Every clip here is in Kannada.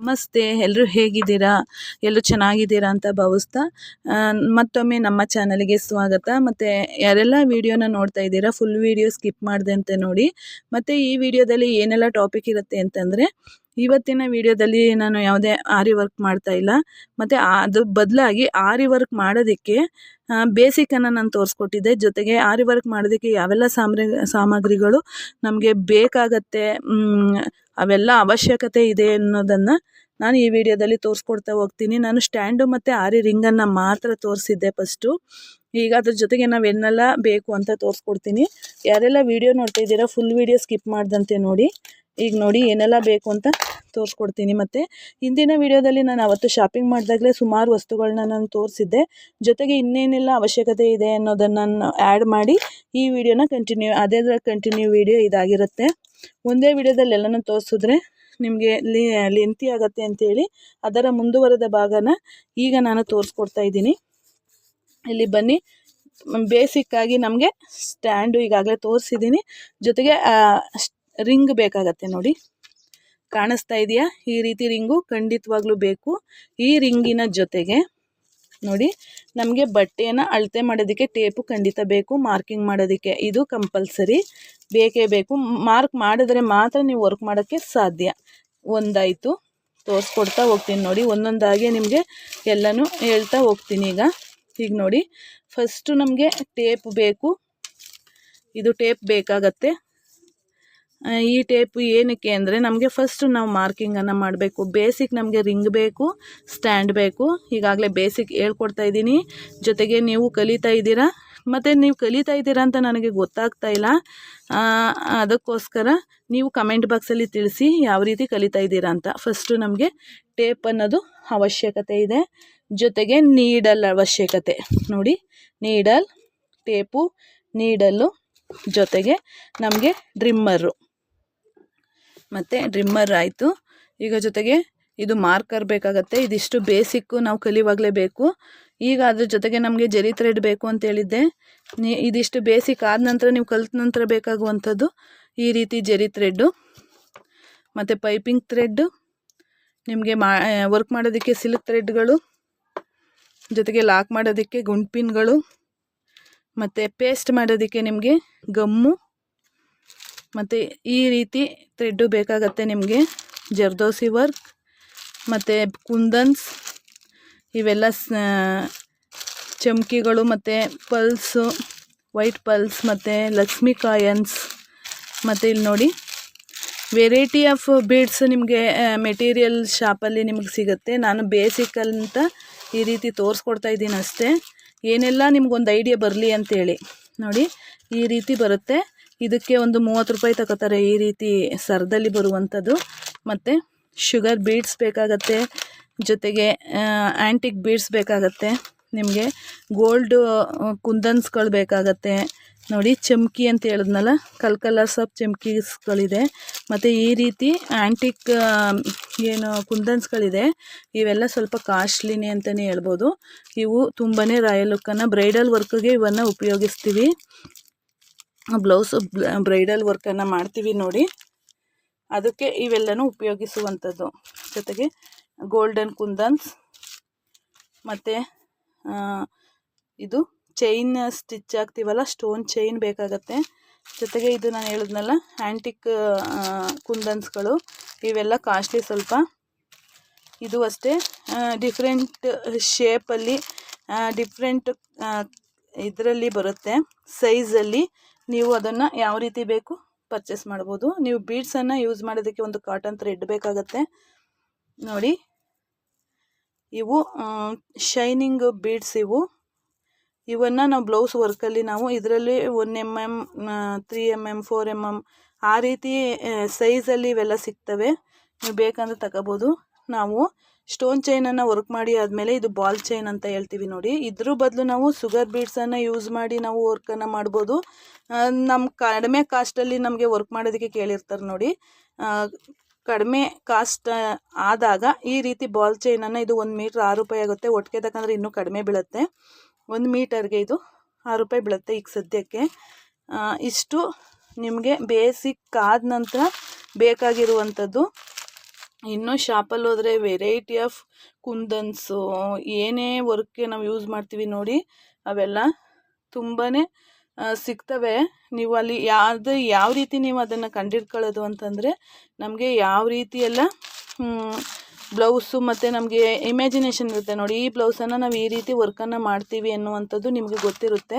ನಮಸ್ತೆ ಎಲ್ಲರೂ ಹೇಗಿದ್ದೀರಾ? ಎಲ್ಲರೂ ಚೆನ್ನಾಗಿದ್ದೀರಾ ಅಂತ ಭಾವಿಸ್ತಾ ಮತ್ತೊಮ್ಮೆ ನಮ್ಮ ಚಾನಲ್ಗೆ ಸ್ವಾಗತ. ಮತ್ತು ಯಾರೆಲ್ಲ ವಿಡಿಯೋನ ನೋಡ್ತಾ ಇದ್ದೀರಾ ಫುಲ್ ವೀಡಿಯೋ ಸ್ಕಿಪ್ ಮಾಡಿದೆ ಅಂತ ನೋಡಿ. ಮತ್ತು ಈ ವಿಡಿಯೋದಲ್ಲಿ ಏನೆಲ್ಲ ಟಾಪಿಕ್ ಇರುತ್ತೆ ಅಂತಂದರೆ ಇವತ್ತಿನ ವಿಡಿಯೋದಲ್ಲಿ ನಾನು ಯಾವುದೇ ಆರಿ ವರ್ಕ್ ಮಾಡ್ತಾ ಇಲ್ಲ. ಮತ್ತು ಅದು ಬದಲಾಗಿ ಆರಿ ವರ್ಕ್ ಮಾಡೋದಕ್ಕೆ ಬೇಸಿಕನ್ನು ನಾನು ತೋರಿಸ್ಕೊಟ್ಟಿದ್ದೆ. ಜೊತೆಗೆ ಆರಿ ವರ್ಕ್ ಮಾಡೋದಕ್ಕೆ ಯಾವೆಲ್ಲ ಸಾಮ್ರಿ, ಸಾಮಗ್ರಿಗಳು ನಮಗೆ ಬೇಕಾಗತ್ತೆ ಅವೆಲ್ಲ ಅವಶ್ಯಕತೆ ಇದೆ ಅನ್ನೋದನ್ನು ನಾನು ಈ ವಿಡಿಯೋದಲ್ಲಿ ತೋರಿಸ್ಕೊಡ್ತಾ ಹೋಗ್ತೀನಿ. ನಾನು ಸ್ಟ್ಯಾಂಡು ಮತ್ತು ಆರಿ ರಿಂಗನ್ನು ಮಾತ್ರ ತೋರಿಸಿದ್ದೆ ಫಸ್ಟು. ಈಗ ಅದ್ರ ಜೊತೆಗೆ ನಾವೇನೆಲ್ಲ ಬೇಕು ಅಂತ ತೋರಿಸ್ಕೊಡ್ತೀನಿ. ಯಾರೆಲ್ಲ ವಿಡಿಯೋ ನೋಡ್ತಾ ಇದ್ದೀರಾ ಫುಲ್ ವಿಡಿಯೋ ಸ್ಕಿಪ್ ಮಾಡ್ದಂತೆ ನೋಡಿ. ಈಗ ನೋಡಿ ಏನೆಲ್ಲ ಬೇಕು ಅಂತ ತೋರಿಸ್ಕೊಡ್ತೀನಿ ಮತ್ತು. ಹಿಂದಿನ ವಿಡಿಯೋದಲ್ಲಿ ನಾನು ಅವತ್ತು ಶಾಪಿಂಗ್ ಮಾಡಿದಾಗಲೇ ಸುಮಾರು ವಸ್ತುಗಳನ್ನ ನಾನು ತೋರಿಸಿದ್ದೆ. ಜೊತೆಗೆ ಇನ್ನೇನೆಲ್ಲ ಅವಶ್ಯಕತೆ ಇದೆ ಅನ್ನೋದನ್ನು ನಾನು ಆ್ಯಡ್ ಮಾಡಿ ಈ ವಿಡಿಯೋನ ಕಂಟಿನ್ಯೂ ಅದೇ ಕಂಟಿನ್ಯೂ ವಿಡಿಯೋ ಇದಾಗಿರುತ್ತೆ. ಒಂದೇ ವಿಡಿಯೋದಲ್ಲಿ ಎಲ್ಲನೂ ತೋರಿಸಿದ್ರೆ ನಿಮಗೆ ಲೆಂತಿ ಆಗುತ್ತೆ ಅಂತೇಳಿ ಅದರ ಮುಂದುವರೆದ ಭಾಗನ ಈಗ ನಾನು ತೋರಿಸ್ಕೊಡ್ತಾ ಇದ್ದೀನಿ. ಇಲ್ಲಿ ಬನ್ನಿ. ಬೇಸಿಕ್ಕಾಗಿ ನಮಗೆ ಸ್ಟ್ಯಾಂಡು ಈಗಾಗಲೇ ತೋರಿಸಿದ್ದೀನಿ. ಜೊತೆಗೆ ರಿಂಗ್ ಬೇಕಾಗತ್ತೆ ನೋಡಿ. ಕಾಣಿಸ್ತಾ ಇದೆಯಾ? ಈ ರೀತಿ ರಿಂಗು ಖಂಡಿತವಾಗ್ಲೂ ಬೇಕು. ಈ ರಿಂಗಿನ ಜೊತೆಗೆ ನೋಡಿ, ನಮಗೆ ಬಟ್ಟೆಯನ್ನು ಅಳತೆ ಮಾಡೋದಕ್ಕೆ ಟೇಪು ಖಂಡಿತ ಬೇಕು, ಮಾರ್ಕಿಂಗ್ ಮಾಡೋದಕ್ಕೆ ಇದು ಕಂಪಲ್ಸರಿ. ಬೇಕೇ ಬೇಕು. ಮಾರ್ಕ್ ಮಾಡಿದ್ರೆ ಮಾತ್ರ ನೀವು ವರ್ಕ್ ಮಾಡೋಕ್ಕೆ ಸಾಧ್ಯ. ಒಂದಾಯಿತು. ತೋರಿಸ್ಕೊಡ್ತಾ ಹೋಗ್ತೀನಿ ನೋಡಿ. ಒಂದೊಂದಾಗೆ ನಿಮಗೆ ಎಲ್ಲನೂ ಹೇಳ್ತಾ ಹೋಗ್ತೀನಿ ಈಗ. ಈಗ ನೋಡಿ ಫಸ್ಟು ನಮಗೆ ಟೇಪ್ ಬೇಕು. ಇದು ಟೇಪ್ ಬೇಕಾಗತ್ತೆ. ಈ ಟೇಪು ಏನಕ್ಕೆ ಅಂದರೆ ನಮಗೆ ಫಸ್ಟು ನಾವು ಮಾರ್ಕಿಂಗನ್ನು ಮಾಡಬೇಕು. ಬೇಸಿಕ್ ನಮಗೆ ರಿಂಗ್ ಬೇಕು ಸ್ಟ್ಯಾಂಡ್ ಬೇಕು. ಈಗಾಗಲೇ ಬೇಸಿಕ್ ಹೇಳ್ಕೊಡ್ತಾ ಇದ್ದೀನಿ. ಜೊತೆಗೆ ನೀವು ಕಲಿತಾ ಇದ್ದೀರಾ? ಮತ್ತು ನೀವು ಕಲಿತಾ ಇದ್ದೀರಾ ಅಂತ ನನಗೆ ಗೊತ್ತಾಗ್ತಾ ಇಲ್ಲ. ಅದಕ್ಕೋಸ್ಕರ ನೀವು ಕಮೆಂಟ್ ಬಾಕ್ಸಲ್ಲಿ ತಿಳಿಸಿ ಯಾವ ರೀತಿ ಕಲಿತಾ ಇದ್ದೀರಾ ಅಂತ. ಫಸ್ಟು ನಮಗೆ ಟೇಪ್ ಅನ್ನೋದು ಅವಶ್ಯಕತೆ ಇದೆ. ಜೊತೆಗೆ ನೀಡಲ್ ಅವಶ್ಯಕತೆ. ನೋಡಿ ನೀಡಲ್ ಟೇಪು ನೀಡಲ್ಲು ಜೊತೆಗೆ ನಮಗೆ ಡ್ರಿಮ್ಮರು ಮತ್ತು ಡ್ರಿಮ್ಮರ್ ಆಯಿತು. ಈಗ ಜೊತೆಗೆ ಇದು ಮಾರ್ಕರ್ ಬೇಕಾಗತ್ತೆ. ಇದಿಷ್ಟು ಬೇಸಿಕ್ಕು ನಾವು ಕಲಿವಾಗಲೇ ಬೇಕು. ಈಗ ಅದ್ರ ಜೊತೆಗೆ ನಮಗೆ ಜರಿ ಥ್ರೆಡ್ ಬೇಕು ಅಂತ ಹೇಳಿದ್ದೆ. ನೀ, ಇದಿಷ್ಟು ಬೇಸಿಕ್ ಆದ ನಂತರ ನೀವು ಕಲಿತ ನಂತರ ಬೇಕಾಗುವಂಥದ್ದು ಈ ರೀತಿ ಜರಿ ಥ್ರೆಡ್ಡು ಮತ್ತು ಪೈಪಿಂಗ್ ಥ್ರೆಡ್ಡು ನಿಮಗೆ ವರ್ಕ್ ಮಾಡೋದಕ್ಕೆ ಸಿಲ್ಕ್ ಥ್ರೆಡ್ಗಳು ಜೊತೆಗೆ ಲಾಕ್ ಮಾಡೋದಕ್ಕೆ ಗುಂಡ್ಪಿನ್ಗಳು ಮತ್ತು ಪೇಸ್ಟ್ ಮಾಡೋದಕ್ಕೆ ನಿಮಗೆ ಗಮ್ಮು ಮತ್ತು ಈ ರೀತಿ ಥ್ರೆಡ್ಡು ಬೇಕಾಗತ್ತೆ ನಿಮಗೆ. ಜರ್ದೋಸಿ ವರ್ಕ್ ಮತ್ತು ಕುಂದನ್ಸ್, ಇವೆಲ್ಲ ಚಮಕಿಗಳು ಮತ್ತು ಪಲ್ಸು, ವೈಟ್ ಪಲ್ಸ್, ಮತ್ತು ಲಕ್ಷ್ಮಿ ಕಾಯನ್ಸ್, ಮತ್ತು ಇಲ್ಲಿ ನೋಡಿ. ವೆರೈಟಿ ಆಫ್ ಬೀಡ್ಸ್ ನಿಮಗೆ ಮೆಟೀರಿಯಲ್ ಶಾಪಲ್ಲಿ ನಿಮಗೆ ಸಿಗುತ್ತೆ. ನಾನು ಬೇಸಿಕಲ್ ಅಂತ ಈ ರೀತಿ ತೋರಿಸ್ಕೊಡ್ತಾ ಇದ್ದೀನಿ ಅಷ್ಟೇ. ಏನೆಲ್ಲ ನಿಮ್ಗೊಂದು ಐಡಿಯಾ ಬರಲಿ ಅಂತೇಳಿ. ನೋಡಿ, ಈ ರೀತಿ ಬರುತ್ತೆ. ಇದಕ್ಕೆ ಒಂದು ಮೂವತ್ತು ರೂಪಾಯಿ ತಗೋತಾರೆ ಈ ರೀತಿ ಸರದಲ್ಲಿ ಬರುವಂಥದ್ದು. ಮತ್ತು ಶುಗರ್ ಬೀಡ್ಸ್ ಬೇಕಾಗತ್ತೆ, ಜೊತೆಗೆ ಆ್ಯಂಟಿಕ್ ಬೀಡ್ಸ್ ಬೇಕಾಗತ್ತೆ, ನಿಮಗೆ ಗೋಲ್ಡು ಕುಂದನ್ಸ್ಗಳು ಬೇಕಾಗತ್ತೆ. ನೋಡಿ, ಚಮ್ಕಿ ಅಂತ ಹೇಳಿದ್ನಲ್ಲ ಕಲ್ ಕಲರ್ಸ್ ಆಫ್ ಚಮ್ಕೀಸ್ಗಳಿದೆ. ಮತ್ತು ಈ ರೀತಿ ಆ್ಯಂಟಿಕ್ ಏನು ಕುಂದನ್ಸ್ಗಳಿದೆ, ಇವೆಲ್ಲ ಸ್ವಲ್ಪ ಕಾಸ್ಟ್ಲಿನೇ ಅಂತಲೇ ಹೇಳ್ಬೋದು. ಇವು ತುಂಬಾ ರಾಯಲ್ ಲುಕ್ಕನ್ನು, ಬ್ರೈಡಲ್ ವರ್ಕ್ಗೆ ಇವನ್ನು ಉಪಯೋಗಿಸ್ತೀವಿ. ಬ್ಲೌಸು ಬ್ರೈಡಲ್ ವರ್ಕನ್ನು ಮಾಡ್ತೀವಿ ನೋಡಿ. ಅದಕ್ಕೆ ಇವೆಲ್ಲನೂ ಉಪಯೋಗಿಸುವಂಥದ್ದು. ಜೊತೆಗೆ ಗೋಲ್ಡನ್ ಕುಂದನ್ಸ್ ಮತ್ತು ಇದು ಚೈನ್ ಸ್ಟಿಚ್ ಆಗ್ತೀವಲ್ಲ ಸ್ಟೋನ್ ಚೈನ್ ಬೇಕಾಗತ್ತೆ. ಜೊತೆಗೆ ಇದು ನಾನು ಹೇಳಿದ್ನಲ್ಲ ಆ್ಯಂಟಿಕ್ ಕುಂದನ್ಸ್ಗಳು, ಇವೆಲ್ಲ ಕಾಸ್ಟ್ಲಿ ಸ್ವಲ್ಪ. ಇದು ಅಷ್ಟೇ ಡಿಫ್ರೆಂಟ್ ಶೇಪಲ್ಲಿ ಡಿಫ್ರೆಂಟ್ ಇದರಲ್ಲಿ ಬರುತ್ತೆ, ಸೈಜಲ್ಲಿ. ನೀವು ಅದನ್ನು ಯಾವ ರೀತಿ ಬೇಕು ಪರ್ಚೇಸ್ ಮಾಡ್ಬೋದು. ನೀವು ಬೀಡ್ಸನ್ನು ಯೂಸ್ ಮಾಡೋದಕ್ಕೆ ಒಂದು ಕಾಟನ್ ಥ್ರೆಡ್ ಬೇಕಾಗತ್ತೆ. ನೋಡಿ. ಇವು ಶೈನಿಂಗ್ ಬೀಡ್ಸ್ ಇವು. ಇವನ್ನು ನಾವು ಬ್ಲೌಸ್ ವರ್ಕಲ್ಲಿ ನಾವು ಇದರಲ್ಲಿ one M M three M M four M M ಆ ರೀತಿ ಸೈಜಲ್ಲಿ ಇವೆಲ್ಲ ಸಿಗ್ತವೆ. ನೀವು ಬೇಕಂದ್ರೆ ತಗೋಬೋದು. ನಾವು ಸ್ಟೋನ್ ಚೈನನ್ನು ವರ್ಕ್ ಮಾಡಿ ಆದಮೇಲೆ ಇದು ಬಾಲ್ ಚೈನ್ ಅಂತ ಹೇಳ್ತೀವಿ ನೋಡಿ. ಇದ್ರ ಬದಲು ನಾವು ಸುಗರ್ ಬೀಡ್ಸನ್ನು ಯೂಸ್ ಮಾಡಿ ನಾವು ವರ್ಕನ್ನು ಮಾಡ್ಬೋದು. ನಮ್ಮ ಕಡಿಮೆ ಕಾಸ್ಟಲ್ಲಿ ನಮಗೆ ವರ್ಕ್ ಮಾಡೋದಕ್ಕೆ ಕೇಳಿರ್ತಾರೆ ನೋಡಿ. ಕಡಿಮೆ ಕಾಸ್ಟ್ ಆದಾಗ ಈ ರೀತಿ ಬಾಲ್ ಚೈನನ್ನು ಇದು ಒಂದು ಮೀಟ್ರ್ ಆರು ರೂಪಾಯಿ ಆಗುತ್ತೆ. ಒಟ್ಟಿಗೆ ತಕಂದ್ರೆ ಇನ್ನೂ ಕಡಿಮೆ ಬೀಳುತ್ತೆ. ಒಂದು ಮೀಟರ್ಗೆ ಇದು ಆರು ರೂಪಾಯಿ ಬೀಳುತ್ತೆ ಈಗ ಸದ್ಯಕ್ಕೆ. ಇಷ್ಟು ನಿಮಗೆ ಬೇಸಿಕ್ ಆದ ನಂತರ ಬೇಕಾಗಿರುವಂಥದ್ದು ಇನ್ನೂ ಶಾಪಲ್ಲಿ ಹೋದರೆ ವೆರೈಟಿ ಆಫ್ ಕುಂದನ್ಸು, ಏನೇ ವರ್ಕ್ಗೆ ನಾವು ಯೂಸ್ ಮಾಡ್ತೀವಿ ನೋಡಿ, ಅವೆಲ್ಲ ತುಂಬಾ ಸಿಗ್ತವೆ. ನೀವು ಅಲ್ಲಿ ಯಾವುದು, ಯಾವ ರೀತಿ ನೀವು ಅದನ್ನು ಕಂಡಿಡ್ಕೊಳ್ಳೋದು ಅಂತಂದರೆ, ನಮಗೆ ಯಾವ ರೀತಿ ಎಲ್ಲ ಬ್ಲೌಸು ಮತ್ತು ನಮಗೆ ಇಮ್ಯಾಜಿನೇಷನ್ ಇರುತ್ತೆ ನೋಡಿ, ಈ ಬ್ಲೌಸನ್ನು ನಾವು ಈ ರೀತಿ ವರ್ಕನ್ನು ಮಾಡ್ತೀವಿ ಅನ್ನುವಂಥದ್ದು ನಿಮಗೆ ಗೊತ್ತಿರುತ್ತೆ.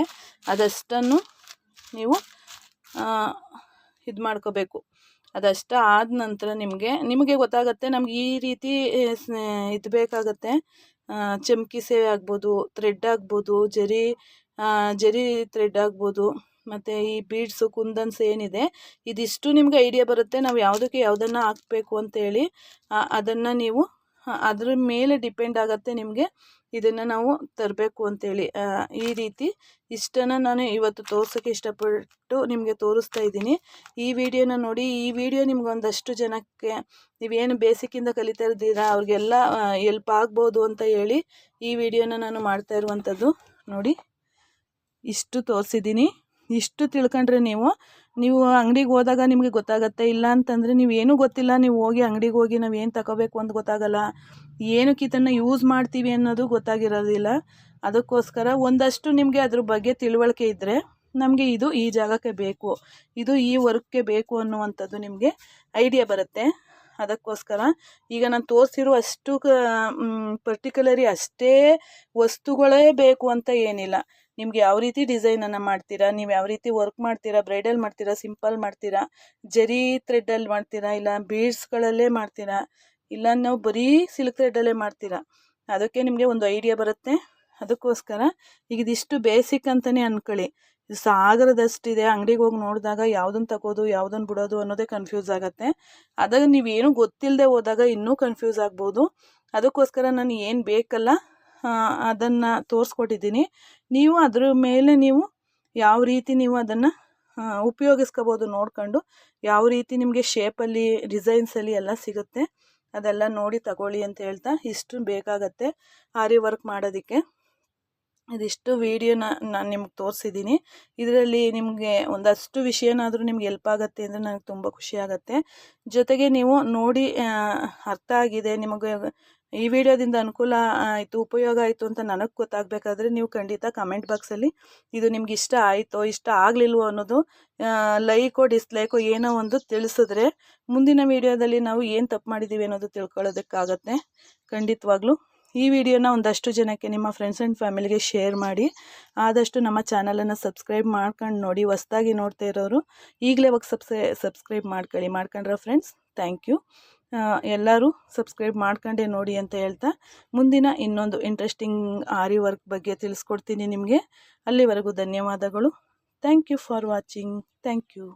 ಅದಷ್ಟನ್ನು ನೀವು ಇದು ಮಾಡ್ಕೋಬೇಕು ಅದಷ್ಟ ಆದ ನಂತರ ನಿಮಗೆ ನಿಮಗೆ ಗೊತ್ತಾಗುತ್ತೆ ನಮ್ಗೆ ಈ ರೀತಿ ಇದು ಬೇಕಾಗತ್ತೆ. ಚಮ್ಕಿ ಸೇವೆ ಆಗ್ಬೋದು ಥ್ರೆಡ್ ಆಗ್ಬೋದು, ಜರಿ ಜರಿ ಥ್ರೆಡ್ ಆಗ್ಬೋದು, ಮತ್ತು ಈ ಬೀಡ್ಸು ಕುಂದನ್ಸ್ ಏನಿದೆ, ಇದಿಷ್ಟು ನಿಮ್ಗೆ ಐಡಿಯಾ ಬರುತ್ತೆ. ನಾವು ಯಾವುದಕ್ಕೆ ಯಾವುದನ್ನು ಹಾಕ್ಬೇಕು ಅಂತೇಳಿ ಅದನ್ನು ನೀವು ಅದ್ರ ಮೇಲೆ ಡಿಪೆಂಡ್ ಆಗುತ್ತೆ ನಿಮಗೆ ಇದನ್ನು ನಾವು ತರಬೇಕು ಅಂತೇಳಿ. ಈ ರೀತಿ ಇಷ್ಟನ್ನು ನಾನು ಇವತ್ತು ತೋರ್ಸೋಕ್ಕೆ ಇಷ್ಟಪಟ್ಟು ನಿಮಗೆ ತೋರಿಸ್ತಾ ಇದ್ದೀನಿ. ಈ ವಿಡಿಯೋನ ನೋಡಿ, ಈ ವಿಡಿಯೋ ನಿಮ್ಗೆ ಒಂದಷ್ಟು ಜನಕ್ಕೆ ನೀವೇನು ಬೇಸಿಕ್ಕಿಂದ ಕಲಿತಾ ಇದ್ದೀರಾ ಅವ್ರಿಗೆಲ್ಲ ಎಲ್ಪ್ ಆಗ್ಬೋದು ಅಂತ ಹೇಳಿ ಈ ವಿಡಿಯೋನ ನಾನು ಮಾಡ್ತಾ ಇರುವಂಥದ್ದು ನೋಡಿ. ಇಷ್ಟು ತೋರಿಸಿದ್ದೀನಿ. ಇಷ್ಟು ತಿಳ್ಕೊಂಡ್ರೆ ನೀವು ನೀವು ಅಂಗಡಿಗೆ ಹೋದಾಗ ನಿಮಗೆ ಗೊತ್ತಾಗುತ್ತೆ, ಇಲ್ಲ ಅಂತಂದರೆ ನೀವು ಏನೂ ಗೊತ್ತಿಲ್ಲ, ನೀವು ಹೋಗಿ ಅಂಗಡಿಗೆ ಹೋಗಿ ನಾವು ಏನು ತಗೋಬೇಕು ಅಂತ ಗೊತ್ತಾಗಲ್ಲ. ಏನಕ್ಕೆ ಇದನ್ನು ಯೂಸ್ ಮಾಡ್ತೀವಿ ಅನ್ನೋದು ಗೊತ್ತಾಗಿರೋದಿಲ್ಲ. ಅದಕ್ಕೋಸ್ಕರ ಒಂದಷ್ಟು ನಿಮಗೆ ಅದ್ರ ಬಗ್ಗೆ ತಿಳುವಳಿಕೆ ಇದ್ದರೆ ನಮಗೆ ಇದು ಈ ಜಾಗಕ್ಕೆ ಬೇಕು, ಇದು ಈ ವರ್ಕ್ಗೆ ಬೇಕು ಅನ್ನುವಂಥದ್ದು ನಿಮಗೆ ಐಡಿಯಾ ಬರುತ್ತೆ. ಅದಕ್ಕೋಸ್ಕರ ಈಗ ನಾನು ತೋರಿಸಿರೋ ಅಷ್ಟು ಪರ್ಟಿಕ್ಯುಲರಿ ಅಷ್ಟೇ ವಸ್ತುಗಳೇ ಬೇಕು ಅಂತ ಏನಿಲ್ಲ. ನಿಮ್ಗೆ ಯಾವ ರೀತಿ ಡಿಸೈನನ್ನು ಮಾಡ್ತೀರಾ? ನೀವು ಯಾವ ರೀತಿ ವರ್ಕ್ ಮಾಡ್ತೀರಾ? ಬ್ರೈಡಲ್ ಮಾಡ್ತೀರಾ? ಸಿಂಪಲ್ ಮಾಡ್ತೀರಾ? ಜರಿ ಥ್ರೆಡ್ಡಲ್ಲಿ ಮಾಡ್ತೀರಾ? ಇಲ್ಲ ಬೀಡ್ಸ್ಗಳಲ್ಲೇ ಮಾಡ್ತೀರಾ? ಇಲ್ಲ ನಾವು ಬರೀ ಸಿಲ್ಕ್ ಥ್ರೆಡ್ಡಲ್ಲೇ ಮಾಡ್ತೀರಾ? ಅದಕ್ಕೆ ನಿಮಗೆ ಒಂದು ಐಡಿಯಾ ಬರುತ್ತೆ. ಅದಕ್ಕೋಸ್ಕರ ಈಗ ಇದಿಷ್ಟು ಬೇಸಿಕ್ ಅಂತಲೇ ಅಂದ್ಕೊಳ್ಳಿ ಸಾಗರದಷ್ಟಿದೆ. ಅಂಗಡಿಗೆ ಹೋಗಿ ನೋಡಿದಾಗ ಯಾವುದನ್ನು ತಗೋದು ಯಾವುದನ್ನು ಬಿಡೋದು ಅನ್ನೋದೇ ಕನ್ಫ್ಯೂಸ್ ಆಗುತ್ತೆ. ಅದಾಗ ನೀವೇನು ಗೊತ್ತಿಲ್ಲದೆ ಹೋದಾಗ ಇನ್ನೂ ಕನ್ಫ್ಯೂಸ್ ಆಗ್ಬೋದು. ಅದಕ್ಕೋಸ್ಕರ ನಾನು ಏನು ಬೇಕಲ್ಲ ಅದನ್ನು ತೋರಿಸ್ಕೊಟ್ಟಿದ್ದೀನಿ. ನೀವು ಅದ್ರ ಮೇಲೆ ನೀವು ಯಾವ ರೀತಿ ನೀವು ಅದನ್ನು ಉಪಯೋಗಿಸ್ಕೋಬೋದು ನೋಡ್ಕೊಂಡು, ಯಾವ ರೀತಿ ನಿಮಗೆ ಶೇಪಲ್ಲಿ ಡಿಸೈನ್ಸಲ್ಲಿ ಎಲ್ಲ ಸಿಗುತ್ತೆ, ಅದೆಲ್ಲ ನೋಡಿ ತಗೊಳ್ಳಿ ಅಂತ ಹೇಳ್ತಾ ಇಷ್ಟು ಬೇಕಾಗತ್ತೆ ಆರಿ ವರ್ಕ್ ಮಾಡೋದಕ್ಕೆ. ಇದಿಷ್ಟು ವಿಡಿಯೋನ ನಾನು ನಿಮ್ಗೆ ತೋರಿಸಿದ್ದೀನಿ. ಇದರಲ್ಲಿ ನಿಮಗೆ ಒಂದಷ್ಟು ವಿಷಯನಾದರೂ ನಿಮ್ಗೆ ಎಲ್ಪ್ ಆಗುತ್ತೆ ಅಂದರೆ ನನಗೆ ತುಂಬ ಖುಷಿ ಆಗುತ್ತೆ. ಜೊತೆಗೆ ನೀವು ನೋಡಿ ಅರ್ಥ ಆಗಿದೆ, ನಿಮಗೆ ಈ ವಿಡಿಯೋದಿಂದ ಅನುಕೂಲ ಆಯಿತು, ಉಪಯೋಗ ಆಯಿತು ಅಂತ ನನಗೆ ಗೊತ್ತಾಗಬೇಕಾದ್ರೆ ನೀವು ಖಂಡಿತ ಕಮೆಂಟ್ ಬಾಕ್ಸಲ್ಲಿ ಇದು ನಿಮ್ಗೆ ಇಷ್ಟ ಆಯಿತೋ, ಇಷ್ಟ ಆಗಲಿಲ್ವೋ ಅನ್ನೋದು ಲೈಕೋ ಡಿಸ್ಲೈಕೋ ಏನೋ ಒಂದು ತಿಳಿಸಿದ್ರೆ ಮುಂದಿನ ವಿಡಿಯೋದಲ್ಲಿ ನಾವು ಏನು ತಪ್ಪು ಮಾಡಿದ್ದೀವಿ ಅನ್ನೋದು ತಿಳ್ಕೊಳ್ಳೋದಕ್ಕಾಗತ್ತೆ. ಖಂಡಿತವಾಗ್ಲೂ ಈ ವಿಡಿಯೋನ ಒಂದಷ್ಟು ಜನಕ್ಕೆ ನಿಮ್ಮ ಫ್ರೆಂಡ್ಸ್ ಆ್ಯಂಡ್ ಫ್ಯಾಮಿಲಿಗೆ ಶೇರ್ ಮಾಡಿ, ಆದಷ್ಟು ನಮ್ಮ ಚಾನಲನ್ನು ಸಬ್ಸ್ಕ್ರೈಬ್ ಮಾಡ್ಕೊಂಡು ನೋಡಿ, ಹೊಸ್ದಾಗಿ ನೋಡ್ತಾ ಇರೋರು ಈಗಲೇ ಹೋಗಿ ಸಬ್ಸ್ಕ್ರೈ ಸಬ್ಸ್ಕ್ರೈಬ್ ಮಾಡ್ಕೊಳ್ಳಿ, ಮಾಡ್ಕೊಂಡ್ರೆ ಫ್ರೆಂಡ್ಸ್ ಥ್ಯಾಂಕ್ ಯು ಎಲ್ಲರೂ ಸಬ್ಸ್ಕ್ರೈಬ್ ಮಾಡ್ಕೊಂಡೇ ನೋಡಿ ಅಂತ ಹೇಳ್ತಾ, ಮುಂದಿನ ಇನ್ನೊಂದು ಇಂಟ್ರೆಸ್ಟಿಂಗ್ ಆರಿ ವರ್ಕ್ ಬಗ್ಗೆ ತಿಳಿಸ್ಕೊಡ್ತೀನಿ ನಿಮಗೆ. ಅಲ್ಲಿವರೆಗೂ ಧನ್ಯವಾದಗಳು. Thank you for watching thank you